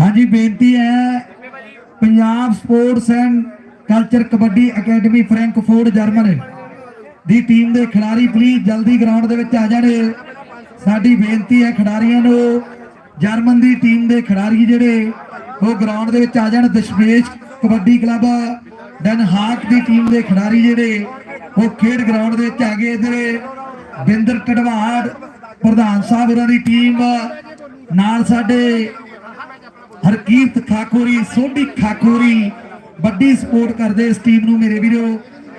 ਹਾਂਜੀ, ਬੇਨਤੀ ਹੈ, Punjab sports and culture kabaddi academy Frankfurt German the team ਦੇ ਖਿਡਾਰੀ ਪਲੀਜ਼ ਜਲਦੀ ਗਰਾਊਂਡ ਦੇ ਵਿੱਚ ਆ ਜਾਣ। ਸਾਡੀ ਬੇਨਤੀ ਹੈ ਖਿਡਾਰੀਆਂ ਨੂੰ ਜਰਮਨ ਦੀ ਟੀਮ ਦੇ ਖਿਡਾਰੀ ਜਿਹੜੇ, ਉਹ ਗਰਾਊਂਡ ਦੇ ਵਿੱਚ ਆ ਜਾਣ। ਦਸ਼ਮੇਸ਼ ਕਬੱਡੀ ਕਲੱਬ ਦਨ ਹਾਕ ਦੀ ਟੀਮ ਦੇ ਖਿਡਾਰੀ ਜਿਹੜੇ, ਉਹ ਖੇਡ ਗਰਾਊਂਡ ਦੇ ਵਿੱਚ ਆ ਗਏ ਇਧਰ। ਬਿੰਦਰ ਟੜਵਾੜ ਪ੍ਰਧਾਨ ਸਾਹਿਬ, ਉਹਨਾਂ ਦੀ ਟੀਮ ਨਾਲ ਸਾਡੇ ਹਰਕੀਰਤ ਖਾਕੂਰੀ ਸੋਢੀ ਖਾਕੂਰੀ ਵੱਡੀ ਸਪੋਰਟ ਕਰਦੇ ਇਸ ਟੀਮ ਨੂੰ ਮੇਰੇ ਵੀਰੋ।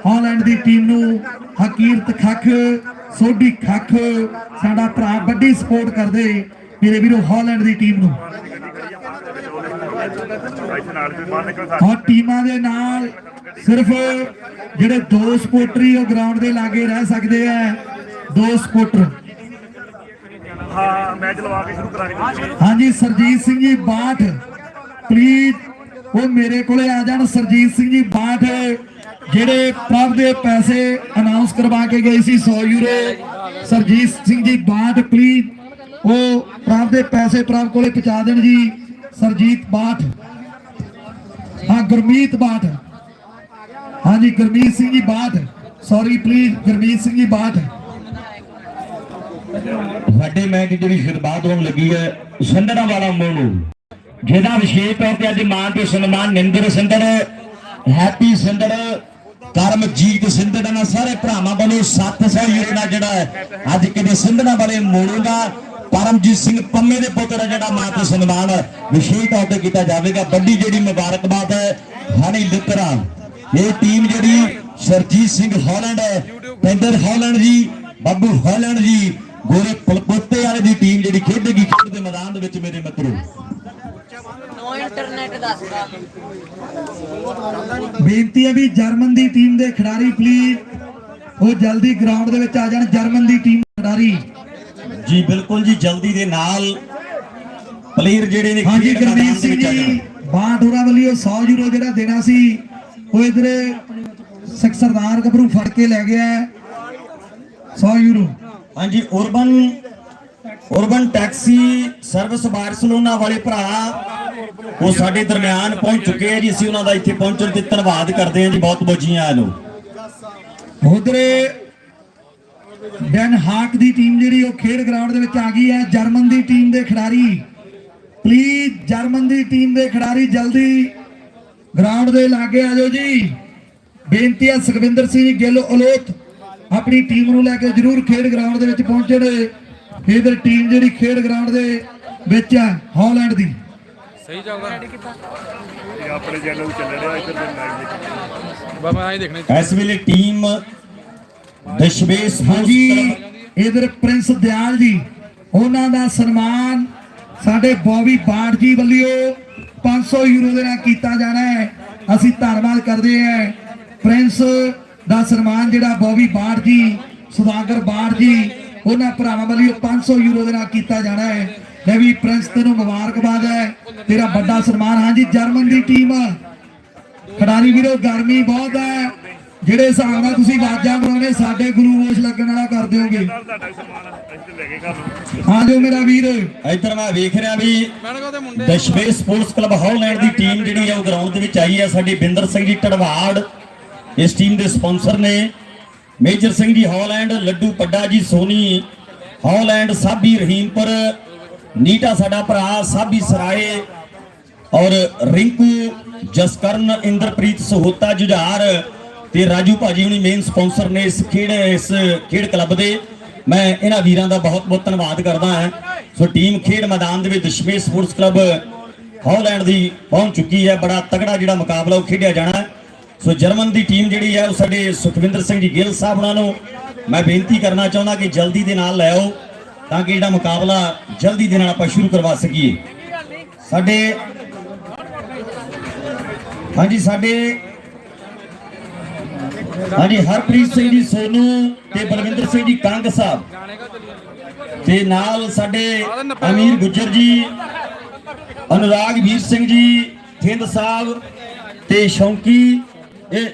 ਹਾਲੈਂਡ ਦੀ ਟੀਮ ਨੂੰ ਹਕੀਰਤ ਖੱਖ ਸੋਢੀ ਖੱਖ ਸਾਡਾ ਭਰਾ ਵੱਡੀ ਸਪੋਰਟ ਕਰਦੇ ਮੇਰੇ ਵੀਰੋ ਹਾਲੈਂਡ ਦੀ ਟੀਮ ਨੂੰ। ਔਰ ਟੀਮਾਂ ਦੇ ਨਾਲ ਸਿਰਫ ਜਿਹੜੇ ਦੋ ਸਪੋਰਟਰੀ ਉਹ ਗਰਾਊਂਡ ਦੇ ਲਾਗੇ ਰਹਿ ਸਕਦੇ ਆ, ਦੋ ਸਪੋਰਟਰ ਹਾਂ ਮੈਚ ਲਵਾ ਕੇ ਸ਼ੁਰੂ ਕਰਾਂਗੇ। ਹਾਂਜੀ, ਸਰਜੀਤ ਸਿੰਘ ਜੀ, ਬਾਠ। ਪਲੀਜ਼ ਉਹ ਮੇਰੇ ਕੋਲੇ ਆ ਜਾਣ, ਸਰਜੀਤ ਸਿੰਘ ਜੀ, ਬਾਠ, ਜਿਹੜੇ ਪ੍ਰਭ ਦੇ ਪੈਸੇ ਅਨਾਉਂਸ ਕਰਵਾ ਕੇ ਗਏ ਸੀ 100 ਯੂਰੋ। ਸਰਜੀਤ ਸਿੰਘ ਜੀ, ਬਾਠ ਪਲੀਜ਼ ਉਹ ਪ੍ਰਭ ਦੇ ਪੈਸੇ ਪ੍ਰਭ ਕੋਲੇ ਪਹੁੰਚਾ ਦੇਣ ਜੀ, ਸਰਜੀਤ ਬਾਠ। ਹਾਂ, ਗੁਰਮੀਤ ਬਾਠ। ਹਾਂਜੀ, Gurmeet Singh ji, Bath. Sorry please Gurmeet Singh ji, Bath. ਸਾਡੇ ਮੈਚ ਦੀ ਜਿਹੜੀ ਸ਼ੁਰੂਆਤ ਹੋਣ ਲੱਗੀ ਹੈ ਸੰਦੜਾ ਵਾਲਾ ਮੋਨੂ ਜਿਹਦਾ ਵਿਸ਼ੇਸ਼ ਤੌਰ ਤੇ ਅੱਜ ਮਾਨ ਤੇ ਸਨਮਾਨ ਨਿੰਦਰ ਸਿੰਦਰ ਹੈਪੀ ਸਿੰਦਰ ਕਰਮਜੀਤ ਸਿੰਦਰ ਨਾਲ ਸਾਰੇ ਭਰਾਵਾਂ ਵੱਲੋਂ 700 ਯੂਰੋ ਦਾ ਜਿਹੜਾ ਹੈ, ਅੱਜ ਕਿਤੇ ਸਿੰਧੜਾ ਵਾਲੇ ਮੋਨੂ ਦਾ ਪਰਮਜੀਤ ਸਿੰਘ ਪੰਮੇ ਦੇ ਪੁੱਤਰ ਜਿਹੜਾ ਮਾਨ ਤੇ ਸਨਮਾਨ ਵਿਸ਼ੇਸ਼ ਤੌਰ ਤੇ ਕੀਤਾ ਜਾਵੇਗਾ। ਵੱਡੀ ਜਿਹੜੀ ਮੁਬਾਰਕਬਾਦ ਹੈ, ਹਣੀ ਲਿੱਤਰਾ ਇਹ ਟੀਮ ਜਿਹੜੀ ਸਰਜੀਤ ਸਿੰਘ ਹਾਲੈਂਡ ਹੈ ਪਿੰਦਰ ਹਾਲੈਂਡ ਜੀ, ਬੱਬੂ ਹਾਲੈਂਡ ਜੀ ਗੋਰੇ ਪਲਪੋਤੇ ਵਾਲੇ ਦੀ ਟੀਮ ਜਿਹੜੀ ਖੇਡੇਗੀ ਖੇਡ ਦੇ ਮੈਦਾਨ ਦੇ ਵਿੱਚ ਮੇਰੇ ਮਿੱਤਰੋ ਨੋ ਇੰਟਰਨੈਟ ਦੱਸਦਾ ਬੇਨਤੀ ਹੈ ਵੀ ਜਰਮਨ ਦੀ ਟੀਮ ਦੇ ਖਿਡਾਰੀ ਪਲੀਜ਼ ਉਹ ਜਲਦੀ ਗਰਾਊਂਡ ਦੇ ਵਿੱਚ ਆ ਜਾਣ ਜਰਮਨ ਦੀ ਟੀਮ ਦੇ ਖਿਡਾਰੀ ਜੀ ਬਿਲਕੁਲ ਜੀ ਜਲਦੀ ਦੇ ਨਾਲ ਪਲੇਅਰ ਜਿਹੜੇ ਨੇ ਹਾਂਜੀ ਗੁਰਮੀਤ ਸਿੰਘ ਜੀ। ਬਾਟੋਰਾ ਵੱਲੋਂ 100 ਯੂਰੋ ਜਿਹੜਾ ਦੇਣਾ ਸੀ ਉਹ ਇਧਰ ਸਿੱਖ ਸਰਦਾਰ ਗੱਭਰੂ ਫੜ ਕੇ ਲੈ ਗਿਆ ਹੈ। 100 ਯੂਰੋ ਹਾਂਜੀ urban urban taxi service Barcelona ਵਾਲੇ ਭਰਾ ਉਹ ਸਾਡੇ ਦਰਮਿਆਨ ਪਹੁੰਚ ਚੁੱਕੇ ਆ ਜੀ। ਅਸੀਂ ਉਹਨਾਂ ਦਾ ਇੱਥੇ ਪਹੁੰਚਣ ਤੇ ਧੰਨਵਾਦ ਕਰਦੇ ਹਾਂ ਜੀ, ਬਹੁਤ ਬਹੁਤ ਜੀ ਆਇਆਂ ਨੂੰ ਉਧਰ ਡੈਨ ਹਾਕ ਦੀ ਟੀਮ ਜਿਹੜੀ ਉਹ ਖੇਡ ਗਰਾਊਂਡ ਦੇ ਵਿੱਚ ਆ ਗਈ ਹੈ। ਜਰਮਨ ਦੀ ਟੀਮ ਦੇ ਖਿਡਾਰੀ ਪਲੀਜ਼ ਜਰਮਨ ਦੀ ਟੀਮ ਦੇ ਖਿਡਾਰੀ ਜਲਦੀ ਗਰਾਊਂਡ ਦੇ ਲਾਗੇ ਆ ਜਾਓ ਜੀ। ਬੇਨਤੀ ਹੈ ਸੁਖਵਿੰਦਰ ਸਿੰਘ ਗਿੱਲ ਅਲੋਤ ਆਪਣੀ ਟੀਮ ਨੂੰ ਲੈ ਕੇ ਜਰੂਰ ਖੇਡ ਗਰਾਊਂਡ ਦੇ ਵਿੱਚ ਪਹੁੰਚਣ ਇਧਰ ਟੀਮ ਜਿਹੜੀ ਖੇਡ ਗਰਾਊਂਡ ਦੇ ਵਿੱਚ ਹੈ ਹਾਲੈਂਡ ਦੀ। ਇਹ ਆਪਣੇ ਚੈਨਲ ਨੂੰ ਚੱਲ ਰਿਹਾ ਇੱਧਰ ਦੇ ਲਾਈਵ ਬਸ ਮੈਂ ਆਈ ਦੇਖਣਾ ਇਸ ਵੇਲੇ ਟੀਮ ਦਸ਼ਵੇਸ਼ ਹਾਂਜੀ ਇਧਰ ਪ੍ਰਿੰਸ ਦਿਆਲ ਜੀ ਉਹਨਾਂ ਦਾ ਸਨਮਾਨ ਸਾਡੇ ਬੌਬੀ ਬਾੜ ਜੀ ਵੱਲੋਂ 500 ਯੂਰੋ ਦੇ ਨਾਲ ਕੀਤਾ ਜਾਣਾ ਹੈ। ਅਸੀਂ ਧੰਨਵਾਦ ਕਰਦੇ ਹਾਂ। ਪ੍ਰਿੰਸ ਦਾ ਸਨਮਾਨ ਜਿਹੜਾ ਬੋਬੀ ਬਾੜ ਜੀ, ਸੁਦਾਗਰ ਬਾੜ ਜੀ, ਉਹਨਾਂ ਭਰਾਵਾਂ ਵੱਲੋਂ 500 ਯੂਰੋ ਦੇ ਨਾਲ ਕੀਤਾ ਜਾਣਾ ਹੈ। ਲੈ ਵੀ ਪ੍ਰਿੰਸ, ਤੈਨੂੰ ਮੁਬਾਰਕਬਾਦ ਹੈ। ਤੇਰਾ ਵੱਡਾ ਸਨਮਾਨ, ਹਾਂਜੀ, ਜਰਮਨ ਦੀ ਟੀਮ। ਖਿਡਾਰੀ ਵੀਰੋ, ਗਰਮੀ ਬਹੁਤ ਹੈ। ਜਿਹੜੇ ਹਿਸਾਬ ਨਾਲ ਤੁਸੀਂ ਆਵਾਜ਼ਾਂ ਬਣਾਉਣੇ ਸਾਡੇ ਗਲੂਕੋਸ਼ ਲੱਗਣ ਵਾਲਾ ਕਰ ਦਿਓਗੇ। ਹਾਂ ਜੋ ਮੇਰਾ ਵੀਰ। ਇੱਧਰ ਮੈਂ ਵੇਖ ਰਿਹਾ ਵੀ ਮੈਂ ਸਪੋਰਟਸ ਕਲੱਬ ਹਾਲੈਂਡ ਦੀ ਟੀਮ ਜਿਹੜੀ ਹੈ ਉਹ ਗਰਾਊਂਡ ਦੇ ਵਿੱਚ ਆਈ ਹੈ। ਸਾਡੀ ਬਿੰਦਰ ਸਿੰਘ ਜੀ ਟੜਵਾੜ ਇਸ ਟੀਮ ਦੇ ਸਪਾਂਸਰ ਨੇ major Singh ji Holland, Laddu Padda ji Soni, Holland Sabi Rahimpur Neeta ਸਾਡਾ ਭਰਾ ਸਾਬੀ ਸਰਾਏ ਔਰ ਰਿੰਕੂ, ਜਸਕਰਨ, ਇੰਦਰਪ੍ਰੀਤ ਸਹੋਤਾ, ਜੁਝਾਰ ਤੇ ਰਾਜੂ ਭਾਜੀ ਹੁਣੀ ਮੇਨ ਸਪਾਂਸਰ ਨੇ ਇਸ ਖੇਡ ਇਸ ਖੇਡ ਕਲੱਬ ਦੇ। ਮੈਂ ਇਹਨਾਂ ਵੀਰਾਂ ਦਾ ਬਹੁਤ ਬਹੁਤ ਧੰਨਵਾਦ ਕਰਦਾ ਹਾਂ। ਸੋ ਟੀਮ ਖੇਡ ਮੈਦਾਨ ਦੇ ਵਿੱਚ ਦਸ਼ਮੇਸ਼ ਸਪੋਰਟਸ ਕਲੱਬ ਹੌਲੈਂਡ ਦੀ ਪਹੁੰਚ ਚੁੱਕੀ ਹੈ। ਬੜਾ ਤਗੜਾ ਜਿਹੜਾ ਮੁਕਾਬਲਾ ਉਹ ਖੇਡਿਆ ਜਾਣਾ ਸੋ ਜਰਮਨ ਦੀ ਟੀਮ ਜਿਹੜੀ ਹੈ ਉਹ ਸਾਡੇ ਸੁਖਵਿੰਦਰ ਸਿੰਘ ਜੀ ਗਿੱਲ ਸਾਹਿਬ ਉਹਨਾਂ ਨੂੰ ਮੈਂ ਬੇਨਤੀ ਕਰਨਾ ਚਾਹੁੰਦਾ ਕਿ ਜਲਦੀ ਦੇ ਨਾਲ ਲੈ ਆਓ ਤਾਂ ਕਿ ਜਿਹੜਾ ਮੁਕਾਬਲਾ ਜਲਦੀ ਦੇ ਨਾਲ ਆਪਾਂ ਸ਼ੁਰੂ ਕਰਵਾ ਸਕੀਏ। ਸਾਡੇ ਹਾਂਜੀ ਸਾਡੇ ਹਾਂਜੀ, ਹਰਪ੍ਰੀਤ ਸਿੰਘ ਜੀ, ਸੋਨੂ ਤੇ ਬਲਵਿੰਦਰ ਸਿੰਘ ਜੀ, ਕੰਗ ਸਾਹਿਬ। ਤੇ ਨਾਲ ਸਾਡੇ ਅਮੀਰ ਗੁੱਜਰ ਜੀ, ਅਨੁਰਾਗ ਵੀਰ ਸਿੰਘ ਜੀ, ਥਿੰਦ ਸਾਹਿਬ ਤੇ ਸ਼ੌਂਕੀ ਇਹ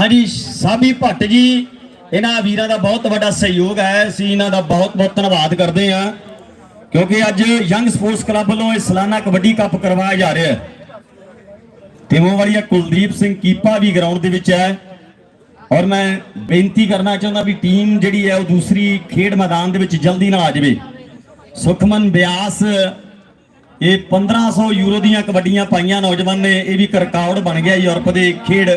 ਹਾਂਜੀ ਸਾਬੀ ਭੱਟ ਜੀ, ਇਹਨਾਂ ਵੀਰਾਂ ਦਾ ਬਹੁਤ ਵੱਡਾ ਸਹਿਯੋਗ ਹੈ। ਅਸੀਂ ਇਹਨਾਂ ਦਾ ਬਹੁਤ ਬਹੁਤ ਧੰਨਵਾਦ ਕਰਦੇ ਹਾਂ, ਕਿਉਂਕਿ ਅੱਜ ਯੰਗ ਸਪੋਰਟਸ ਕਲੱਬ ਵੱਲੋਂ ਇਹ ਸਾਲਾਨਾ ਕਬੱਡੀ ਕੱਪ ਕਰਵਾਇਆ ਜਾ ਰਿਹਾ ਹੈ। ਟੀਮੋਂ ਵਾਲੀਆ ਕੁਲਦੀਪ ਸਿੰਘ ਕੀਪਾ ਵੀ ਗਰਾਊਂਡ ਦੇ ਵਿੱਚ ਹੈ। ਔਰ ਮੈਂ ਬੇਨਤੀ ਕਰਨਾ ਚਾਹੁੰਦਾ ਵੀ ਟੀਮ ਜਿਹੜੀ ਹੈ, ਉਹ ਦੂਸਰੀ ਖੇਡ ਮੈਦਾਨ ਦੇ ਵਿੱਚ ਜਲਦੀ ਨਾਲ ਆ ਜਾਵੇ। ਸੁਖਮਨ ਬਿਆਸ ਇਹ 1500 ਯੂਰੋ ਦੀਆਂ ਕਬੱਡੀਆਂ ਪਾਈਆਂ ਨੌਜਵਾਨ ਨੇ, ਇਹ ਵੀ ਇੱਕ ਰਿਕਾਰਡ ਬਣ ਗਿਆ ਯੂਰਪ ਦੇ ਖੇਡ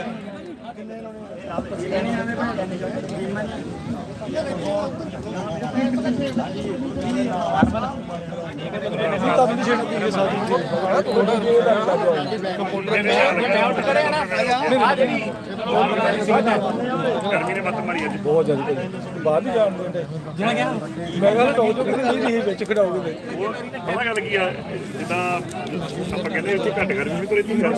ਗਰਮੀ ਨੇ ਮੱਤ ਮਾਰੀ ਅੱਜ ਬਹੁਤ ਜ਼ਿਆਦਾ ਭਾਜੀ ਬਾਹਰ ਨਹੀਂ ਜਾਣ ਦਿੰਦੇ ਜਿਵੇਂ ਕਿਹਾ ਮੈਂ ਕਹਿੰਦਾ ਟੋਕ ਚੋ ਕਹਿੰਦੇ ਨਹੀਂ ਨਹੀਂ ਵਿੱਚ ਖੜਾਓਗੇ ਪਤਾ ਗੱਲ ਕੀ ਆ, ਜਿੱਦਾਂ ਆਪਾਂ ਕਹਿੰਦੇ ਉੱਥੇ ਘੱਟ ਗਰਮੀ ਵੀ ਕੋਈ ਇੱਥੇ ਗਰਮੀ